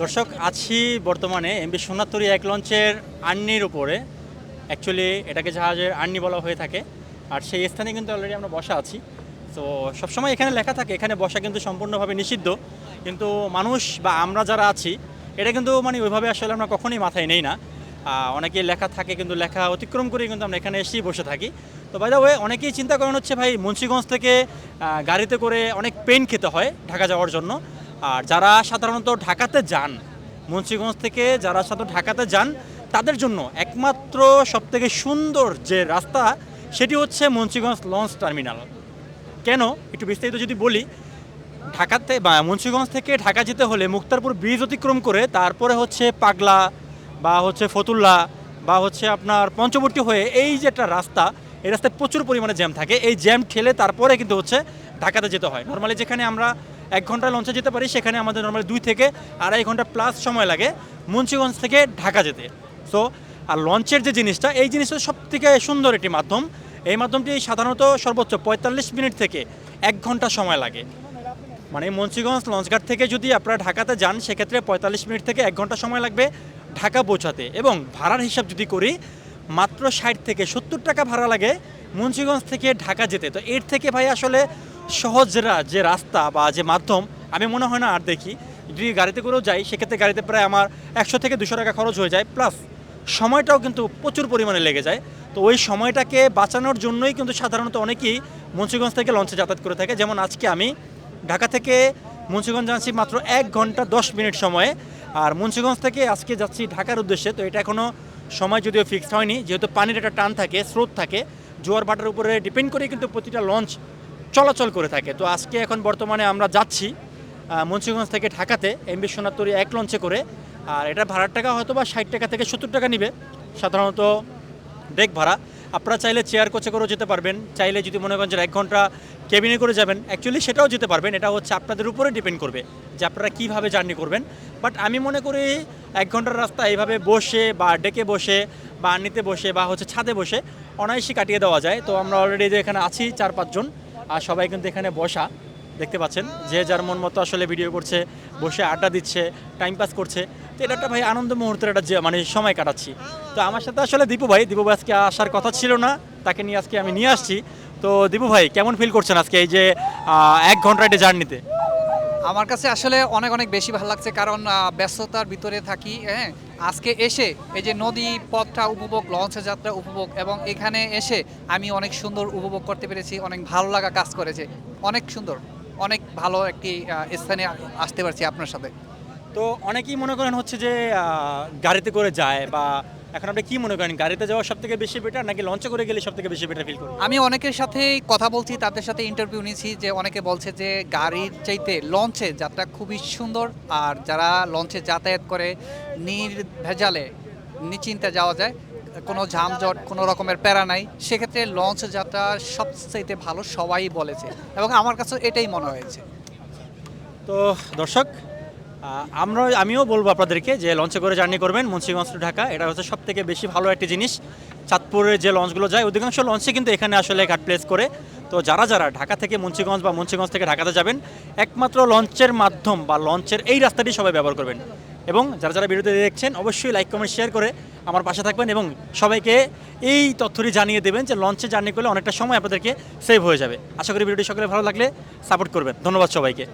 দর্শক আছি বর্তমানে এমবি সোনাতরি এক লঞ্চের আর্নির উপরে। অ্যাকচুয়ালি এটাকে জাহাজের আর্নি বলা হয়ে থাকে। আর সেই স্থানে কিন্তু অলরেডি আমরা বসা আছি। তো সবসময় এখানে লেখা থাকে এখানে বসা কিন্তু সম্পূর্ণভাবে নিষিদ্ধ। কিন্তু মানুষ বা আমরা যারা আছি এটা কিন্তু মানে ওইভাবে আসলে আমরা কখনোই মাথায় নেই না। আহ, অনেকেই লেখা থাকে কিন্তু লেখা অতিক্রম করে কিন্তু আমরা এখানে এসেই বসে থাকি। তো বাই দ্য ওয়ে অনেকেই চিন্তা করেন হচ্ছে ভাই মুন্সিগঞ্জ থেকে গাড়িতে করে অনেক পেন খেতে হয় ঢাকা যাওয়ার জন্য। আর যারা সাধারণত ঢাকাতে যান, মুন্সিগঞ্জ থেকে যারা সাধারণত ঢাকাতে যান, তাদের জন্য একমাত্র সবথেকে সুন্দর যে রাস্তা, সেটি হচ্ছে মুন্সিগঞ্জ লঞ্চ টার্মিনাল। কেন? একটু বিস্তারিত যদি বলি, ঢাকাতে বা মুন্সিগঞ্জ থেকে ঢাকা যেতে হলে মুক্তারপুর ব্রিজ অতিক্রম করে তারপরে হচ্ছে পাগলা বা হচ্ছে ফতুল্লা বা হচ্ছে আপনার পঞ্চবর্তী হয়ে এই যে একটা রাস্তা, এই রাস্তায় প্রচুর পরিমাণে জ্যাম থাকে। এই জ্যাম ঠেলে তারপরে কিন্তু হচ্ছে ঢাকাতে যেতে হয়। নর্মালি যেখানে আমরা এক ঘণ্টা লঞ্চে যেতে পারি, সেখানে আমাদের নর্মালি দুই থেকে আড়াই ঘণ্টা প্লাস সময় লাগে মুন্সিগঞ্জ থেকে ঢাকা যেতে। সো আর লঞ্চের যে জিনিসটা, এই জিনিসটা সব থেকে সুন্দর একটি মাধ্যম। এই মাধ্যমটি সাধারণত সর্বোচ্চ পঁয়তাল্লিশ মিনিট থেকে এক ঘণ্টা সময় লাগে। মানে মুন্সিগঞ্জ লঞ্চঘাট থেকে যদি আপনারা ঢাকাতে যান, সেক্ষেত্রে পঁয়তাল্লিশ মিনিট থেকে এক ঘণ্টা সময় লাগবে ঢাকা পৌঁছাতে। এবং ভাড়ার হিসাব যদি করি, মাত্র ষাট থেকে সত্তর টাকা ভাড়া লাগে মুন্সিগঞ্জ থেকে ঢাকা যেতে। তো এর থেকে ভাই আসলে সহজ যে রাস্তা বা যে মাধ্যম, আমি মনে হয় না আর দেখি। যদি গাড়িতে করেও যাই, সেক্ষেত্রে গাড়িতে প্রায় আমার একশো থেকে দুশো টাকা খরচ হয়ে যায়। প্লাস সময়টাও কিন্তু প্রচুর পরিমাণে লেগে যায়। তো ওই সময়টাকে বাঁচানোর জন্যই কিন্তু সাধারণত অনেকেই মুন্সিগঞ্জ থেকে লঞ্চে যাতায়াত করে থাকে। যেমন আজকে আমি ঢাকা থেকে মুন্সিগঞ্জ যাচ্ছি মাত্র এক ঘণ্টা দশ মিনিট সময়ে। আর মুন্সিগঞ্জ থেকে আজকে যাচ্ছি ঢাকার উদ্দেশ্যে। তো এটা এখনও সময় যদিও ফিক্সড হয়নি, যেহেতু পানির একটা টান থাকে, স্রোত থাকে, জোয়ার ভাটার উপরে ডিপেন্ড করে কিন্তু প্রতিটা লঞ্চ চলাচল করে থাকে। তো আজকে এখন বর্তমানে আমরা যাচ্ছি মুন্সিগঞ্জ থেকে ঢাকাতে এমবি সোনাতরি এক লঞ্চে করে। আর এটা ভাড়ার টাকা হয়তো বা ষাট টাকা থেকে সত্তর টাকা নিবে, সাধারণত ডেক ভাড়া। আপনারা চাইলে চেয়ার কোচে করেও যেতে পারবেন, চাইলে যদি মনে করেন যে এক ঘণ্টা কেবিনে করে যাবেন অ্যাকচুয়ালি সেটাও যেতে পারবেন। এটা হচ্ছে আপনাদের উপরে ডিপেন্ড করবে যে আপনারা কীভাবে জার্নি করবেন। বাট আমি মনে করি এক ঘণ্টার রাস্তা এইভাবে বসে বা ডেকে বসে বা আন্নিতে বসে বা হচ্ছে ছাদে বসে অনায়াসই কাটিয়ে দেওয়া যায়। তো আমরা অলরেডি যে এখানে আছি চার পাঁচজন আর সবাই কিন্তু এখানে বসা, দেখতে পাচ্ছেন, যে যার মন মতো আসলে ভিডিও করছে, বসে আড্ডা দিচ্ছে টাইম পাস করছে। তো এটা একটা ভাই আনন্দ মুহূর্তের একটা মানে সময় কাটাচ্ছি। তো আমার সাথে আসলে দীপু ভাই দীপু ভাই আজকে আসার কথা ছিল না, তাকে নিয়ে আজকে আমি নিয়ে আসছি। তো দীপু ভাই, কেমন ফিল করছেন আজকে এই যে এক ঘণ্টা একটা জার্নিতে আমার কাছে আসলে অনেক অনেক বেশি ভালো লাগছে, কারণ ব্যস্ততার ভিতরে থাকি হ্যাঁ। আজকে এসে এই যে নদী পথটা উপভোগ লঞ্চে যাত্রা উপভোগ এবং এখানে এসে আমি অনেক সুন্দর উপভোগ করতে পেরেছি, অনেক ভালো লাগা কাজ করেছে। অনেক সুন্দর, অনেক ভালো একটি স্থানে আসতে পারছি আপনার সাথে। তো অনেকেই মনে করেন হচ্ছে যে গাড়িতে করে যায় বা এখন আপনি কি মনে করেন গাড়িতে যাওয়া সব থেকে বেশি বেটার নাকি লঞ্চে করে গেলে সব থেকে বেশি বেটার ফিল করেন আমি অনেকের সাথেই কথা বলছি তাদের সাথে ইন্টারভিউ নিয়েছি যে অনেকে বলছে যে গাড়ির চাইতে লঞ্চে যাত্রা খুবই সুন্দর আর যারা লঞ্চে যাতায়াত করে নির্ভেজালে নিশ্চিন্তে যাওয়া যায় কোনো ঝামঝট কোনো রকমের প্যারা নাই সেক্ষেত্রে লঞ্চ যাত্রা সবচাইতে ভালো সবাই বলেছে এবং আমার কাছে এটাই মনে হয়েছে। তো দর্শক আমরা আমিও বলব আপনাদেরকে যে লঞ্চে করে জার্নি করবেন মুন্সিগঞ্জ টু ঢাকা। এটা হচ্ছে সব থেকে বেশি ভালো একটি জিনিস। চাঁদপুরের যে লঞ্চগুলো যায়, অধিকাংশ লঞ্চে কিন্তু এখানে আসলে ঘাট প্লেস করে। তো যারা যারা ঢাকা থেকে মুন্সিগঞ্জ বা মুন্সিগঞ্জ থেকে ঢাকাতে যাবেন, একমাত্র লঞ্চের মাধ্যম বা লঞ্চের এই রাস্তাটি সবাই ব্যবহার করবেন। এবং যারা যারা ভিডিওতে দেখছেন, অবশ্যই লাইক কমেন্ট শেয়ার করে আমার পাশে থাকবেন এবং সবাইকে এই তথ্যটি জানিয়ে দেবেন যে লঞ্চে জার্নি করলে অনেকটা সময় আপনাদেরকে সেভ হয়ে যাবে। আশা করি ভিডিওটি সকলে ভালো লাগলে সাপোর্ট করবেন। ধন্যবাদ সবাইকে।